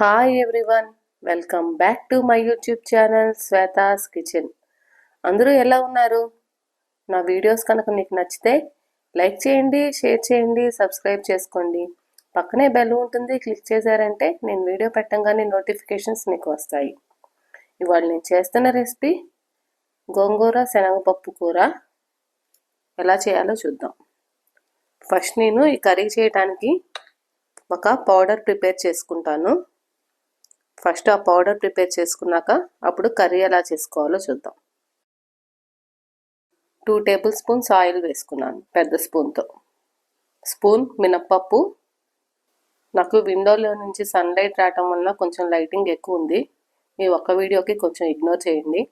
Hi everyone welcome back to my YouTube channel Shweta's kitchen అందరూ ఎలా ఉన్నారు? నా వీడియోస్ కనుక మీకు నచ్చితే లైక్ చేయండి షేర్ చేయండి సబ్స్క్రైబ్ చేసుకోండి. పక్కనే బెల్ ఉంటుంది క్లిక్ చేశారంటే నేను వీడియో పెట్టంగానే నోటిఫికేషన్స్ మీకు వస్తాయి. ఇవాళ నేను చేస్తున్న రెసిపీ గోంగూర శనగపప్పు కూర. ఎలా చేయాలో చూద్దాం. ఫస్ట్ నేను ఈ కర్రీ చేయడానికి ఒక పౌడర్ ప్రిపేర్ చేసుకుంటాను. ఫస్ట్ ఆ పౌడర్ ప్రిపేర్ చేసుకున్నాక అప్పుడు కర్రీ ఎలా చేసుకోవాలో చూద్దాం. టూ టేబుల్ స్పూన్స్ ఆయిల్ వేసుకున్నాను పెద్ద స్పూన్తో. స్పూన్ మినప్పప్పు. నాకు విండోలో నుంచి సన్లైట్ రావటం వల్ల కొంచెం లైటింగ్ ఎక్కువ ఉంది. ఈ ఒక్క వీడియోకి కొంచెం ఇగ్నోర్ చేయండి.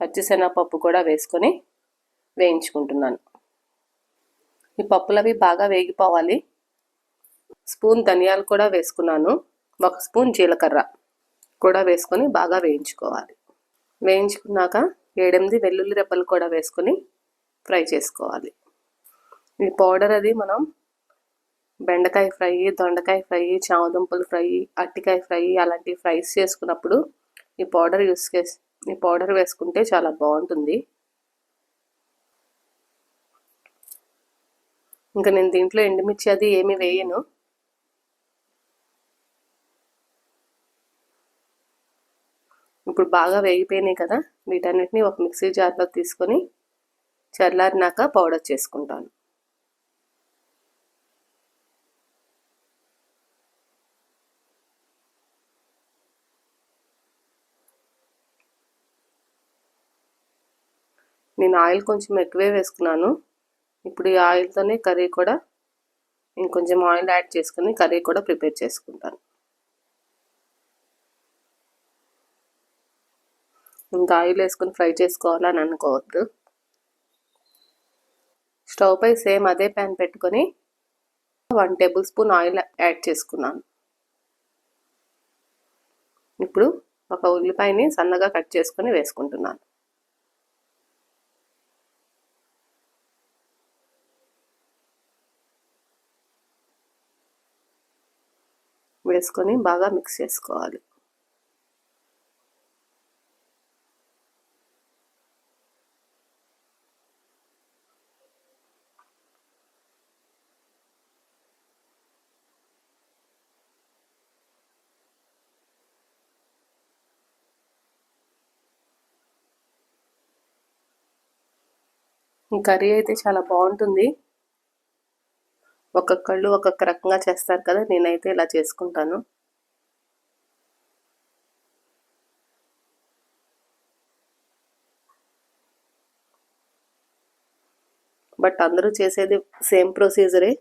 పచ్చిశనగపప్పు కూడా వేసుకొని వేయించుకుంటున్నాను. ఈ పప్పులవి బాగా వేగిపోవాలి. స్పూన్ ధనియాలు కూడా వేసుకున్నాను. ఒక స్పూన్ జీలకర్ర. కూడా వేసుకొని బాగా వేయించుకోవాలి. వేయించుకున్నాక ఏడెనిమిది వెల్లుల్లి రెబ్బలు కూడా వేసుకొని ఫ్రై చేసుకోవాలి. ఈ పౌడర్ అది మనం బెండకాయ ఫ్రై దొండకాయ ఫ్రై చామదుంపలు ఫ్రై అట్టికాయ ఫ్రై అలాంటి ఫ్రైస్ చేసుకున్నప్పుడు ఈ పౌడర్ యూస్ చేసి ఈ పౌడర్ వేసుకుంటే చాలా బాగుంటుంది. ఇంకా నేను దీంట్లో ఎండుమిర్చి అది ఏమి వేయను. ఇప్పుడు బాగా వేగిపోయినాయి కదా వీటన్నిటిని ఒక మిక్సీ జార్లో తీసుకొని చల్లారినాక పౌడర్ చేసుకుంటాను. నేను ఆయిల్ కొంచెం ఎక్కువే వేసుకున్నాను. ఇప్పుడు ఈ ఆయిల్తోనే కర్రీ కూడా ఇంకొంచెం ఆయిల్ యాడ్ చేసుకుని కర్రీ కూడా ప్రిపేర్ చేసుకుంటాను. ఇంకా ఆయిల్ వేసుకొని ఫ్రై చేసుకోవాలని అనుకోవద్దు. స్టవ్ పై సేమ్ అదే ప్యాన్ పెట్టుకొని one tablespoon oil add చేసుకున్నాను. ఇప్పుడు ఒక ఉల్లిపాయని సన్నగా కట్ చేసుకొని వేసుకుంటున్నాను. వేసుకొని బాగా మిక్స్ చేసుకోవాలి. కర్రీ అయితే చాలా బాగుంటుంది. ఒక్కొక్కళ్ళు ఒక్కొక్క రకంగా చేస్తారు కదా నేనైతే ఇలా చేసుకుంటాను. బట్ అందరూ చేసేది సేమ్ ప్రొసీజరే.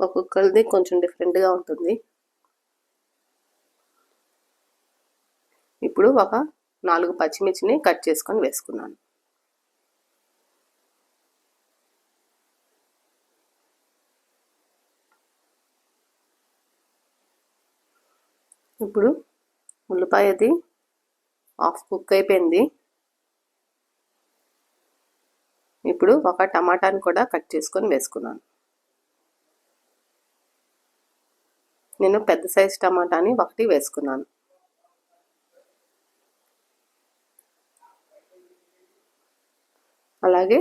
ఒక్కొక్కరిది కొంచెం డిఫరెంట్గా ఉంటుంది. ఇప్పుడు ఒక నాలుగు పచ్చిమిర్చిని కట్ చేసుకొని వేసుకున్నాను. ఇప్పుడు ఉల్లిపాయ అది హాఫ్ కుక్ అయిపోయింది. ఇప్పుడు ఒక టమాటాని కూడా కట్ చేసుకొని వేసుకున్నాను. నేను పెద్ద సైజ్ టమాటాని ఒకటి వేసుకున్నాను. అలాగే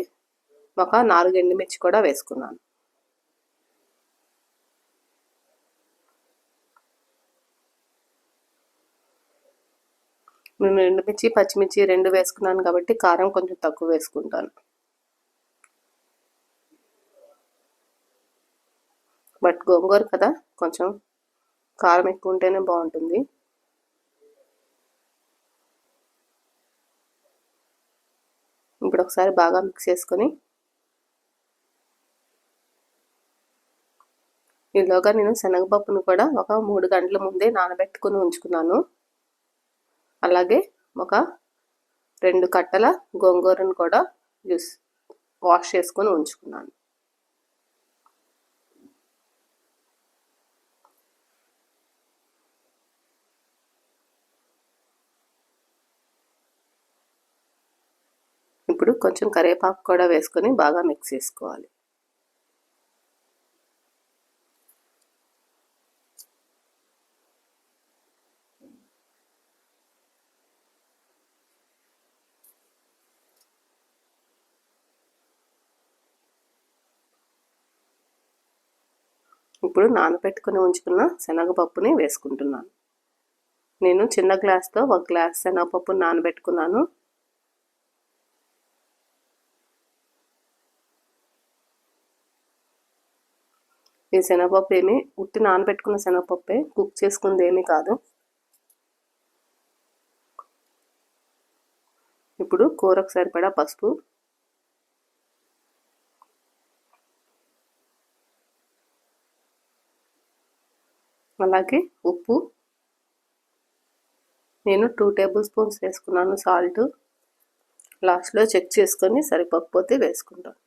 ఒక నాలుగు ఎండుమిర్చి కూడా వేసుకున్నాను. నేను ఎండుమిర్చి పచ్చిమిర్చి రెండు వేసుకున్నాను కాబట్టి కారం కొంచెం తక్కువ వేసుకుంటాను. బట్ గోంగూర కదా కొంచెం కారం ఎక్కువ ఉంటేనే బాగుంటుంది. ఇప్పుడు ఒకసారి బాగా మిక్స్ చేసుకొని ఈలోగా నేను శనగపప్పును కూడా ఒక మూడు గంటల ముందే నానబెట్టుకుని ఉంచుకున్నాను. అలాగే ఒక రెండు కట్టల గోంగూరను కూడా యూస్ వాష్ చేసుకొని ఉంచుకున్నాను. ఇప్పుడు కొంచెం కరివేపాకు కూడా వేసుకొని బాగా మిక్స్ చేసుకోవాలి. ఇప్పుడు నానబెట్టుకుని ఉంచుకున్న శనగపప్పుని వేసుకుంటున్నాను. నేను చిన్న గ్లాస్తో ఒక గ్లాస్ శనగపప్పుని నానబెట్టుకున్నాను. ఈ శనగపప్పు ఏమి ఉట్టి నానబెట్టుకున్న శనగపప్పే కుక్ చేసుకుంది ఏమీ కాదు. ఇప్పుడు కూరకు సరిపడా పసుపు అలాగే ఉప్పు. నేను టూ టేబుల్ స్పూన్స్ వేసుకున్నాను సాల్ట్ లాస్ట్లో చెక్ చేసుకొని సరిపోకపోతే వేసుకుంటాను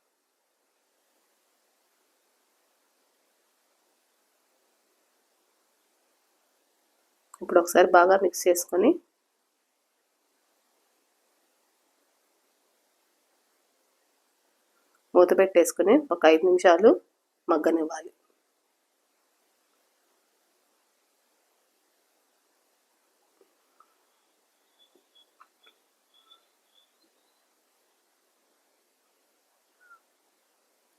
ఇప్పుడు ఒకసారి బాగా మిక్స్ చేసుకొని మూత పెట్టేసుకుని ఒక ఐదు నిమిషాలు మగ్గనివ్వాలి.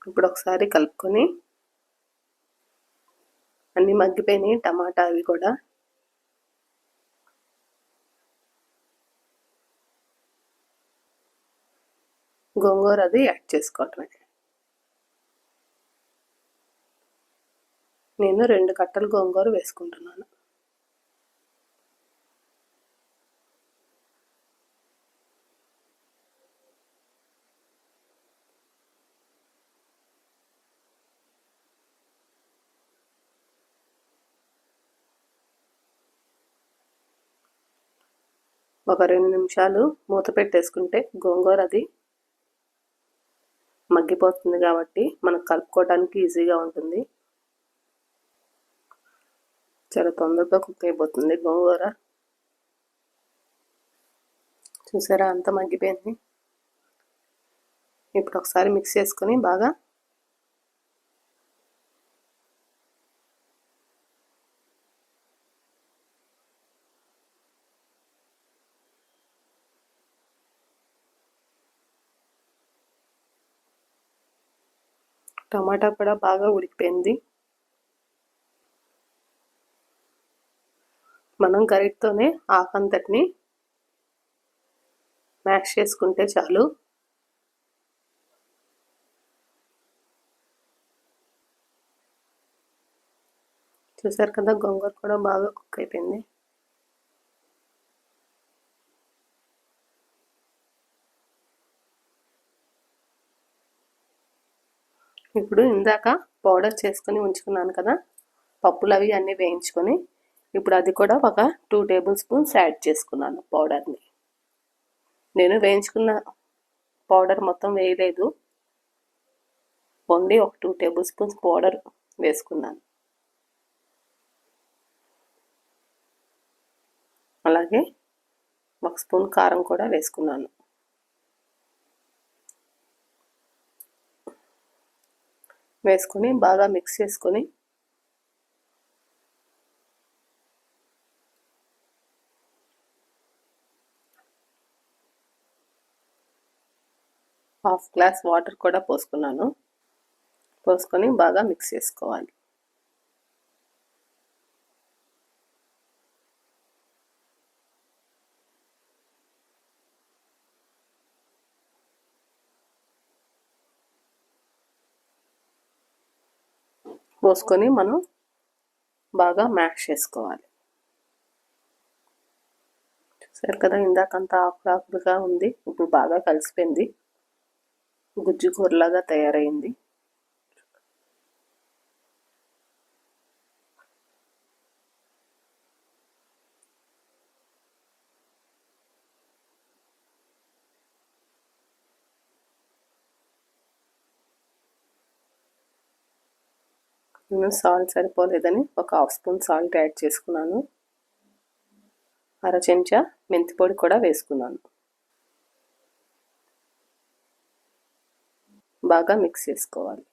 ఇప్పుడు ఒకసారి కలుపుకొని అన్నీ మగ్గిపోయినాయి టమాటా అవి కూడా. గోంగూర అది యాడ్ చేసుకోవటమే నేను రెండు కట్టలు గోంగూర వేసుకుంటున్నాను. ఒక రెండు నిమిషాలు మూత పెట్టేసుకుంటే గోంగూర అది మగ్గిపోతుంది కాబట్టి మనకు కలుపుకోవడానికి ఈజీగా ఉంటుంది. చాలా తొందరగా కుక్ అయిపోతుంది గోంగూర. చూసారా అంత మగ్గిపోయింది. ఇప్పుడు ఒకసారి మిక్స్ చేసుకొని బాగా టమాటా కూడా బాగా ఉడికిపోయింది. మనం గరిటతోనే ఆకంతటిని మ్యాష్ చేసుకుంటే చాలు. చూసారు కదా గొంగూర కూడా బాగా కుక్ అయిపోయింది. ఇప్పుడు ఇందాక పౌడర్ చేసుకొని ఉంచుకున్నాను కదా పప్పులు అవి అన్నీ వేయించుకొని ఇప్పుడు అది కూడా ఒక టూ టేబుల్ స్పూన్స్ యాడ్ చేసుకున్నాను పౌడర్ని. నేను వేయించుకున్న పౌడర్ మొత్తం వేయలేదు. ఓన్లీ ఒక టూ టేబుల్ స్పూన్స్ పౌడర్ వేసుకున్నాను. అలాగే ఒక స్పూన్ కారం కూడా వేసుకున్నాను. వేసుకొని బాగా మిక్స్ చేసుకొని హాఫ్ గ్లాస్ వాటర్ కూడా పోసుకున్నాను. పోసుకొని బాగా మిక్స్ చేసుకోవాలి. పోసుకొని మనం బాగా మ్యాష్ చేసుకోవాలి. చూసారు కదా ఇందాకంతా ఆకులు ఆకులుగా ఉంది. ఇప్పుడు బాగా కలిసిపోయింది. గుజ్జు కూరలాగా తయారైంది. నేను సాల్ట్ సరిపోలేదని ఒక హాఫ్ స్పూన్ సాల్ట్ యాడ్ చేసుకున్నాను. అర చెంచా మెంతి పొడి కూడా వేసుకున్నాను. బాగా మిక్స్ చేసుకోవాలి.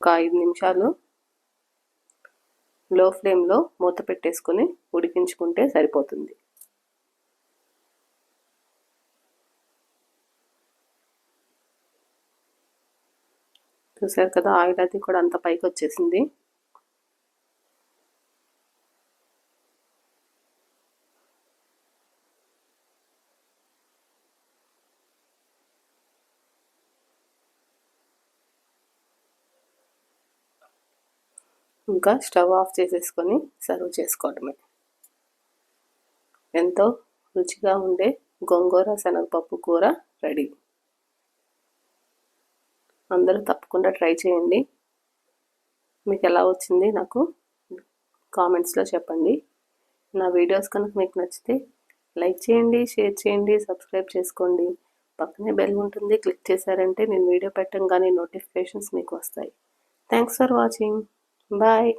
ఒక ఐదు నిమిషాలు లో ఫ్లేమ్లో మూత పెట్టేసుకొని ఉడికించుకుంటే సరిపోతుంది. చూసారు కదా ఆయిల్ అది కూడా అంత పైకి వచ్చేసింది. ఇంకా స్టవ్ ఆఫ్ చేసేసుకొని సర్వ్ చేసుకోవడమే. ఎంతో రుచిగా ఉండే గోంగూర శనగపప్పు కూర రెడీ. అందరూ తప్పకుండా ట్రై చేయండి. మీకు ఎలా వచ్చింది నాకు కామెంట్స్లో చెప్పండి. నా వీడియోస్ కనుక మీకు నచ్చితే లైక్ చేయండి షేర్ చేయండి సబ్స్క్రైబ్ చేసుకోండి. పక్కనే బెల్ ఉంటుంది క్లిక్ చేశారంటే నేను వీడియో పెట్టంగానే నోటిఫికేషన్స్ మీకు వస్తాయి. Thanks for watching. బాయ్.